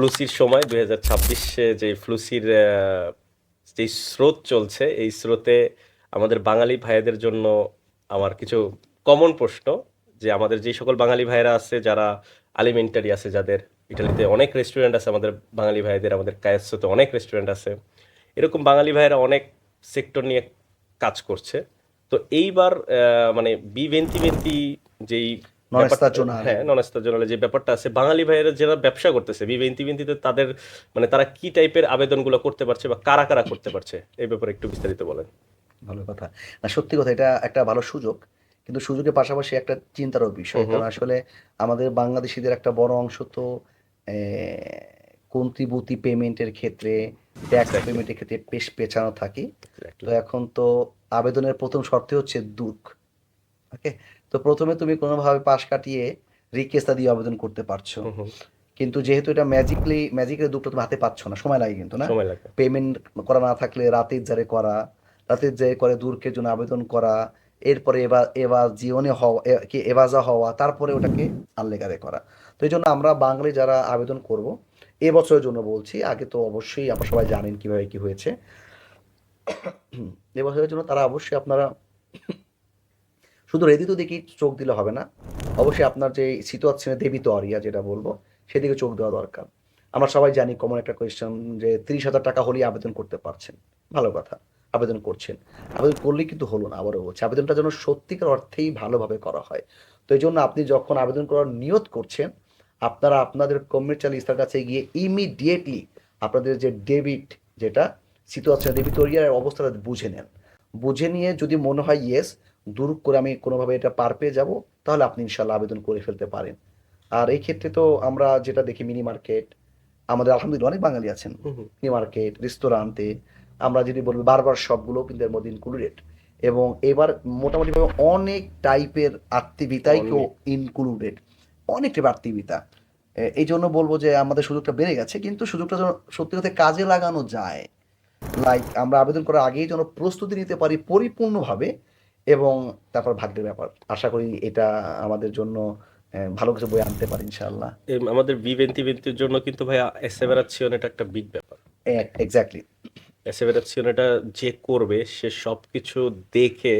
ফ্লুসির সময় দুই হাজার ছাব্বিশে যে ফ্লুসির যে স্রোত চলছে, এই স্রোতে আমাদের বাঙালি ভাইদের জন্য আমার কিছু কমন প্রশ্ন, যে আমাদের যে সকল বাঙালি ভাইয়েরা আছে, যারা আলিমেন্টারি আছে, যাদের ইটালিতে অনেক রেস্টুরেন্ট আছে, আমাদের বাঙালি ভাইদের, আমাদের কায়াসোতে অনেক রেস্টুরেন্ট আছে, এরকম বাঙালি ভাইয়েরা অনেক সেক্টর নিয়ে কাজ করছে তো এইবার মানে বি ভেন্তি ভেন্তি যেই। হ্যাঁ নন স্টাজনালে যে ব্যাপারটা আছে বাঙালি ভাইয়েরা যারা ব্যবসা করতেছে বি ভেন্তি ভেন্তিতে তাদের মানে তারা কি টাইপের আবেদনগুলো করতে পারছে বা কারা কারা করতে পারছে এই ব্যাপারে একটু বিস্তারিত বলেন। ভালো কথা। না সত্যি কথা এটা একটা ভালো সুযোগ কিন্তু সুযোগের পাশাপাশি একটা চিন্তারও বিষয়। কারণ আসলে আমাদের বাংলাদেশিদের একটা বড় অংশ তো কন্ট্রিবিউটি পেমেন্টের ক্ষেত্রে ট্যাক্স. পেমেন্টের ক্ষেত্রে বেশ পেছানো থাকি। তো এখন তো আবেদনের প্রথম শর্তে হচ্ছে দুঃখ ওকে? তো প্রথমে তুমি কোনোভাবে পাশ কাটিয়ে রিকোয়েস্টটা দিয়ে আবেদন করতে পারছ। কিন্তু যেহেতু এটা ম্যাজিকলি ম্যাজিকের দুটো তুমি হাতে পাচ্ছ না সময় লাগে কিন্তু না? পেমেন্ট করা না থাকলে রাতের জারে করা রাতের জারে করে দূরকের জন্য আবেদন করা এরপরে এবার এবার জীবনে হওয়া কি এভাজা হওয়া তারপরে ওটাকে আনলেগারে করা। তো এই জন্য আমরা বাঙালি যারা আবেদন করব এ বছরের জন্য বলছি আগে তো অবশ্যই আপনারা সবাই জানেন কীভাবে কি হয়েছে। এ বছরের জন্য তারা অবশ্যই আপনারা শুধু রেডি তো দেখি চোখ দিলে হবে না। অবশ্যই আপনার যে সিতুয়াচ্ছেন দেবী আরিয়া যেটা বলব, সেদিকে চোখ দেওয়া দরকার। আমরা সবাই জানি কমন একটা কোয়েশ্চেন যে তিরিশ হাজার টাকা হলেই আবেদন করতে পারছেন। ভালো কথা, আবেদন করছেন। আবেদন করলেই কিন্তু হলো না, আবারও বলছি, আবেদনটা যেন সত্যিকার অর্থেই ভালোভাবে করা হয়। তো এই জন্য আপনি যখন আবেদন করার নিয়ত করছেন, আপনারা আপনাদের কমার্শিয়াল ইস্তার কাছে গিয়ে ইমিডিয়েটলি আপনাদের যে ডেবিট যেটা সিচুয়েশন ডেবিটোরিয়ার অবস্থাটা বুঝে নেন। বুঝে নিয়ে যদি মনে হয় ইয়েস দূর করে আমি কোনোভাবে এটা পার পেয়ে যাব তাহলে আপনি ইনশাল্লাহ আবেদন করে ফেলতে পারেন। আর এই ক্ষেত্রে তো আমরা যেটা দেখি মিনি মার্কেট আমাদের আলহামদুলিল্লাহ অনেক বাঙালি আছেন। মিনি মার্কেট রেস্তোরাঁতে আমরা যদি বলব বারবার সবগুলো কিন্তু এর মধ্যে ইনক্লুডেড এবং এবার মোটামুটিভাবে অনেক টাইপের আত্মীয়তাইকেও ইনক্লুডেড অনেক টাইপের আত্মীয়তা। এই জন্য বলব যে আমাদের সুযোগটা বেড়ে গেছে কিন্তু সুযোগটা যেন সত্যি কথা কাজে লাগানো যায়। লাইক আমরা আবেদন করার আগেই যেন প্রস্তুতি নিতে পারি পরিপূর্ণভাবে। এবং তারপর ভাগ্যের ব্যাপার। আশা করি এটা আমাদের জন্য ভালো কিছু বই আনতে পারি ইনশাআল্লাহ। আমাদের বি ভেন্তি ভেন্তির জন্য কিন্তু ভাই এসেভারাচ্ছিয়ন এটা একটা বিগ ব্যাপার। এক্স্যাক্টলি এসেভারাচ্ছিয়ন এটা যে করবে সে সবকিছু দেখে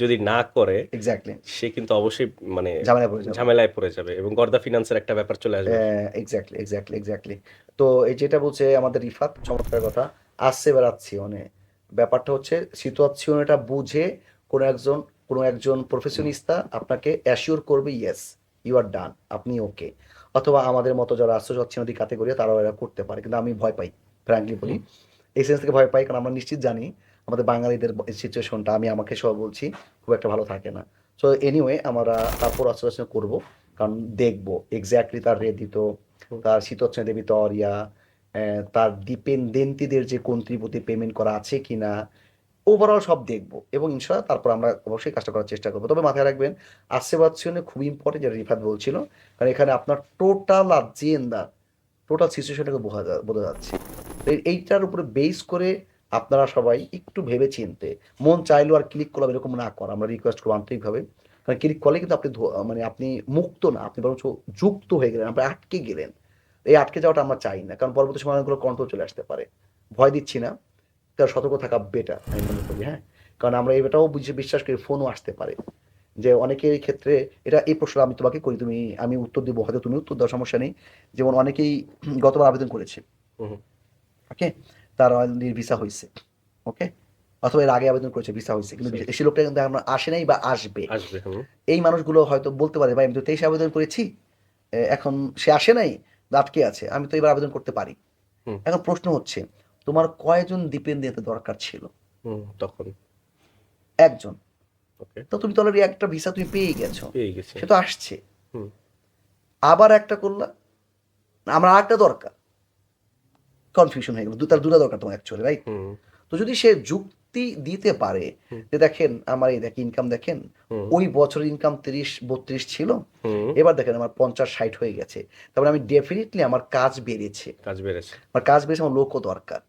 যদি না করে এক্স্যাক্টলি সে কিন্তু অবশ্যই মানে ঝামেলা পড়ে যাবে। ঝামেলায় পড়ে যাবে এবং গর্দা ফিনান্সের একটা ব্যাপার চলে আসবে। এক্স্যাক্টলি এক্স্যাক্টলি এক্স্যাক্টলি তো এই যেটা বলছে আমাদের রিফাত চমৎকার কথা আসছে বেড়াচ্ছি মানে ব্যাপারটা হচ্ছে সিচুয়েশনটা বুঝে কোনো একজন কোনো একজন প্রফেশনিস্তা আপনাকে অ্যাসিওর করবে ইয়েস ইউ আর ডান আপনি ওকে অথবা আমাদের মতো যারা আশ্চর্য ক্যাতেগরি তারাও এরা করতে পারে কিন্তু আমি ভয় পাই ফ্র্যাঙ্কলি বলি। এই সেন্স থেকে ভয় পাই কারণ আমরা নিশ্চিত জানি আমাদের বাঙালিদের সিচুয়েশনটা আমি আমাকে সব বলছি খুব একটা ভালো থাকে না। সো এনিওয়ে আমরা তারপর আশ্চর্য করব কারণ দেখব এক্স্যাক্টলি তার রেদিত তার শীতোচ্ছ্বাস দেবী তরিয়া তার ডিপেন্ডেন্টিদের যে কন্ট্রিবিউটি পেমেন্ট করা আছে কিনা ওভারঅল সব দেখব এবং ইনশাল্লাহ তারপর আমরা অবশ্যই কাজটা করার চেষ্টা করব। তবে মাথায় রাখবেন বাচ্চনে খুব ইম্পর্টেন্ট যেটা রিফাত বলছিল, কারণ এখানে আপনার টোটাল আজেন্ডা টোটাল সিচুয়েশনটাকে বোঝা যা- বোঝা যাচ্ছে। এইটার উপরে বেস করে আপনারা সবাই একটু ভেবে চিনতে মন চাইলেও আর ক্লিক করলাম এরকম না করা। আমরা রিকোয়েস্ট করব আন্তরিকভাবে, কারণ ক্লিক করলে কিন্তু আপনি মানে আপনি মুক্ত না, আপনি বরঞ্চ যুক্ত হয়ে গেলেন, আপনি আটকে গেলেন। এই আটকে যাওয়াটা আমরা চাই না, কারণ পরবর্তী সময় অনেকগুলো কন্ট্রোল চলে আসতে পারে। ভয় দিচ্ছি না। তার সতর্ক থাকা বেটার আমি মনে করি হ্যাঁ? কারণ আমরা এটাও বুঝে বিশ্বাস করি ফোনও আসতে পারে। যে অনেকের ক্ষেত্রে এটা এই প্রশ্ন আমি তোমাকে করি তুমি আমি উত্তর দিব হয়তো তুমি উত্তর দাও সমস্যা নেই। যেমন অনেকেই গতবার আবেদন করেছে। ওকে? তার ভিসা হয়েছে। ওকে? অথবা এর আগে আবেদন করেছে ভিসা হয়েছে। কিন্তু Right. সে লোকটা কিন্তু এখন আসে নাই বা আসবে। এই মানুষগুলো হয়তো বলতে পারে ভাই আমি তো তেইশে আবেদন করেছি এখন সে আসে নাই আটকে আছে আমি তো এবার আবেদন করতে পারি। এখন প্রশ্ন হচ্ছে তোমার কয়জন ডিপেন্ডেন্ট দরকার ছিল? তখন। একজন। তো তুমি তো অলরেডি একটা ভিসা তুমি পেয়ে গেছো। পেয়ে গেছে। সে তো আসছে। আবার একটা করলা। আমার আরেকটা দরকার। কনফিউশন হয়ে গেল। দু- তার দুটা দরকার তোমার অ্যাকচুয়ালি রাইট তো যদি সে যুক্তি দিতে পারে যে দেখেন আমার এই দেখ ইনকাম দেখেন ওই বছরের ইনকাম তিরিশ বত্রিশ ছিল। এবার দেখেন আমার পঞ্চাশ ষাট হয়ে গেছে। তারপরে আমি ডেফিনেটলি আমার কাজ বেড়েছে। কাজ বেড়েছে। আমার কাজ বেড়েছে আমার লোকও দরকার।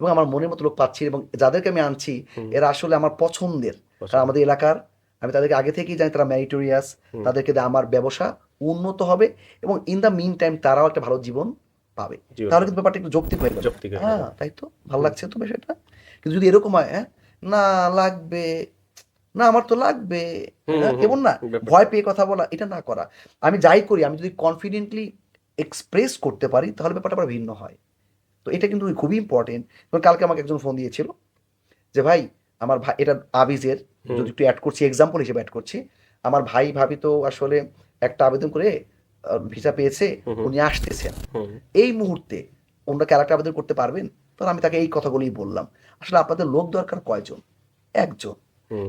এবং আমার মনের মতো লোক পাচ্ছি এবং যাদেরকে আমি আনছি এরা আসলে আমার পছন্দের। কারণ আমাদের এলাকার আমি তাদেরকে আগে থেকেই জানি তারা ম্যারিটোরিয়াস তাদেরকে দিয়ে আমার ব্যবসা উন্নত হবে এবং ইন দ্য মিন টাইম তারাও একটা ভালো জীবন পাবে। তাহলে কিন্তু ব্যাপারটা একটু যৌক্তিক হয়ে গেল। হ্যাঁ তাই তো? ভালো লাগছে তো বিষয়টা? কিন্তু যদি এরকম হয় হ্যাঁ না লাগবে না আমার তো লাগবে হুম, হ্যাঁ, কেমন না? ভয় পেয়ে কথা বলা এটা না করা। আমি যাই করি আমি যদি কনফিডেন্টলি এক্সপ্রেস করতে পারি তাহলে ব্যাপারটা আবার ভিন্ন হয়। তো এটা কিন্তু খুবই ইম্পর্টেন্ট কালকে আমাকে একজন ফোন দিয়েছিল যে ভাই আমার ভাই এটা আবিজের যদি একটু অ্যাড করছি এক্সাম্পল হিসেবে অ্যাড করছি আমার ভাই ভাবি তো আসলে একটা আবেদন করে ভিসা পেয়েছে। উনি আসতেছেন। এই মুহূর্তে ওনারা ক্যারেক্টার আবেদন করতে পারবেন? তখন আমি তাকে এই কথাগুলোই বললাম। আসলে আপনাদের লোক দরকার কয়জন? একজন।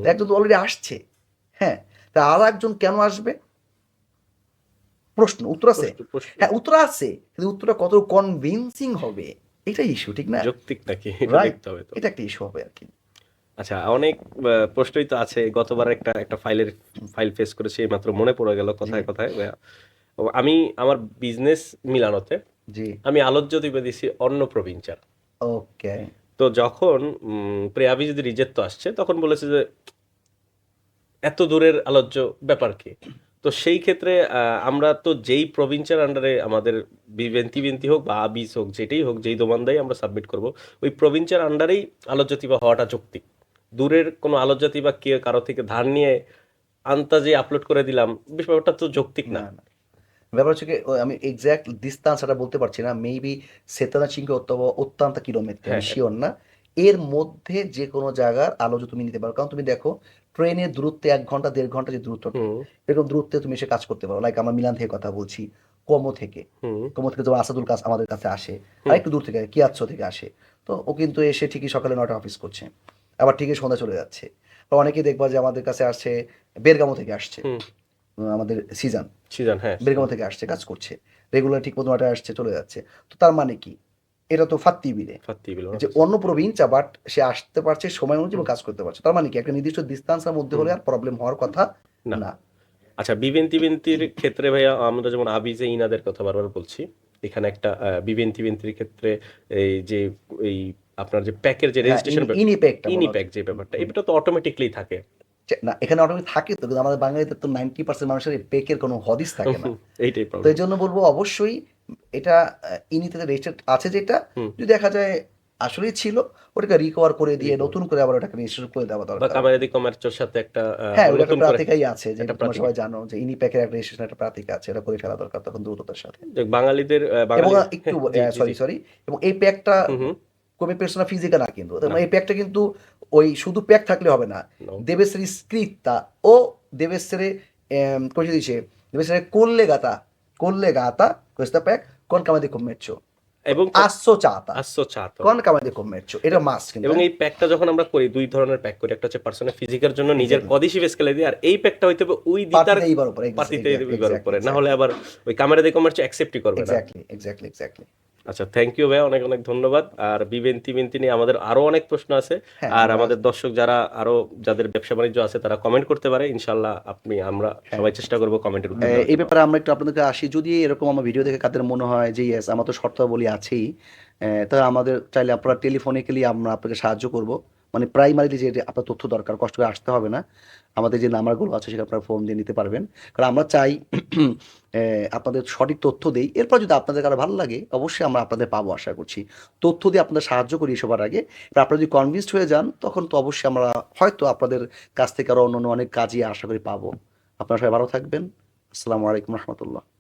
একজন তো অলরেডি আসছে। হ্যাঁ তা আর একজন কেন আসবে? প্রশ্ন উত্তর আছে? হ্যাঁ উত্তর আছে। কিন্তু উত্তরটা কত কনভিনসিং হবে? এটাই ইস্যু ঠিক না? যৌক্তিক নাকি? এটা দেখতে হবে তো। এটা একটা ইস্যু হবে আর কি। আচ্ছা অনেক প্রশ্নই তো আছে। গতবার একটা একটা ফাইলের ফাইল ফেস করেছি মাত্র মনে পড়ে গেল কথায় কথায়। আমি আমার বিজনেস মিলানোতে জি। আমি আলোচ্য দিবে দিছি অন্য প্রভিঞ্চার ওকে তো যখন প্রেয়াবি যদি রিজেক্ট তো আসছে তখন বলেছে যে এত দূরের আলোচ্য ব্যাপার কি? তো সেই ক্ষেত্রে আমরা তো যেই প্রভিন্সের আন্ডারে আমাদের বিবেন্তি বিন্তি হোক বা আবিস হোক যেটাই হোক যেই দোমানদাই আমরা সাবমিট করব ওই প্রভিন্সের আন্ডারেই আলোচ্যতি বা হওয়াটা যৌক্তিক। দূরের কোনো আলোচ্যতি বা কে কারও থেকে ধার নিয়ে আন্তাজে আপলোড করে দিলাম ব্যাপারটা তো যৌক্তিক না। ব্যাপার হচ্ছে আমি এক্সাক্ট ডিস্টান্সটা বলতে পারছি না মেবি সেতানা চিংকে অথবা অত্যন্ত কিলোমিটার হ্যাঁ, শিওর না। এর মধ্যে যে কোনো জায়গার আলোচ তুমি নিতে পারো। কারণ তুমি দেখো ট্রেনের দূরত্বে এক ঘণ্টা দেড় ঘণ্টা যে দূরত্ব এরকম দূরত্বে তুমি এসে কাজ করতে পারো। লাইক আমরা মিলান থেকে কথা বলছি কমো থেকে। কমো থেকে যেমন আসাদুল কাজ আমাদের কাছে আসে। আর একটু দূর থেকে কি আচ্ছ থেকে আসে। তো ও কিন্তু এসে ঠিকই সকালে নটা অফিস করছে। আবার ঠিকই সন্ধ্যা চলে যাচ্ছে। বা অনেকেই দেখবা যে আমাদের কাছে আসছে বেরগামো থেকে আসছে। আমাদের সিজন। সিজন হ্যাঁ। বেরগামো থেকে আসছে কাজ করছে। রেগুলার ঠিক মতো নটায় আসছে চলে যাচ্ছে। তো তার মানে কি? এটা তো ফাত্তি বিলে যে অন্য প্রভিন্স বাট সে আসতে পারছে সময় অনুযায়ী এবং কাজ করতে পারছে। তার মানে কি? একটা নির্দিষ্ট ডিস্টেন্সের মধ্যে হলে আর প্রবলেম হওয়ার কথা না। আচ্ছা বিবেন্তি বিন্তির ক্ষেত্রে ভাইয়া আমরা যেমন আবিজে ইনাদের কথা বারবার বলছি এখানে একটা বিবেন্তি বিন্তির ক্ষেত্রে এই যে এই আপনার যে প্যাকের যে রেজিস্ট্রেশন ইনি প্যাক যে ব্যাপারটা এটা তো অটোমেটিকলি থাকে। না এখানে অটোমেটিক থাকে তো কিন্তু আমাদের বাঙালিতে তো নাইনটি পার্সেন্ট মানুষের পেকের কোনো হদিস থাকে না। এইটাই তো এই জন্য বলব অবশ্যই এটা ইনিতে রেজিস্টার্ড আছে যেটা যদি দেখা যায় আসলেই ছিল ওটাকে রিকভার করে দিয়ে নতুন করে আবার ওটাকে রেজিস্টার করে দেওয়া দরকার। বা কামারেদি কমার্চের সাথে একটা হ্যাঁ ওটা একটা প্রাতিকাই আছে যে একটা তোমরা সবাই জানো যে ইনিপ্যাকের একটা রেজিস্ট্রেশন একটা প্রাতিকা আছে এটা করে ফেলা দরকার তখন দ্রুততার সাথে। বাঙালিদের বাঙালি একটু সরি সরি এবং এই প্যাকটা কমে পের্সোনা ফিজিকা না কিন্তু। না। এই প্যাকটা কিন্তু ওই শুধু প্যাক থাকলে হবে না। No. deve essere scritta o deve essere ehm, collegata collegata questa pack con Camera di Commercio এবং associata associato con Camera di Commercio এটা মাস্ক এবং এই প্যাকটা যখন আমরা করি দুই ধরনের প্যাক করি একটা হচ্ছে পার্সোনাল ফিজিকের জন্য নিজের. কদিশি খেলে দি আর এই প্যাকটা হইতে হবে ওই দিতার পার্টিতে দিবার উপরে। না হলে আবার ওই ক্যামেরা দিয়ে কমার্চ অ্যাকসেপ্টই করবে না। এক্স্যাক্টলি এক্স্যাক্টলি এক্স্যাক্টলি আচ্ছা থ্যাংক ইউ ভাই অনেক অনেক ধন্যবাদ। আর বিবেন্তি তিবেন নিয়ে আমাদের আরও অনেক প্রশ্ন আছে। হ্যাঁ, আর আমাদের দর্শক যারা আরও যাদের ব্যবসা বাণিজ্য আছে তারা কমেন্ট করতে পারে। ইনশাল্লাহ আপনি আমরা সবাই চেষ্টা করব কমেন্টের উত্তর এই ব্যাপারে আমরা একটু আপনাদের আসি। যদি এরকম আমার ভিডিও দেখে কাদের মনে হয় যে ইয়েস আমার তো শর্তাবলী আছেই তাহলে আমাদের চাইলে আপনারা টেলিফোনিক্যালি আমরা আপনাকে সাহায্য করব। মানে প্রাইমারিলি যে আপনার তথ্য দরকার, কষ্ট করে আসতে হবে না। আমাদের যে নাম্বারগুলো আছে সেটা আপনারা ফোন দিয়ে নিতে পারবেন। কারণ আমরা চাই আপনাদের সঠিক তথ্য দেই। এরপর যদি আপনাদের কারও ভালো লাগে, অবশ্যই আমরা আপনাদের পাবো আশা করছি। তথ্য দিয়ে আপনাদের সাহায্য করি সবার আগে। এবার আপনারা যদি কনভিন্সড হয়ে যান, তখন তো অবশ্যই আমরা হয়তো আপনাদের কাছ থেকে আরও অন্য অন্য অনেক কাজই আশা করি পাবো। আপনারা সবাই ভালো থাকবেন। আসসালামু আলাইকুম রহমতুল্লাহ।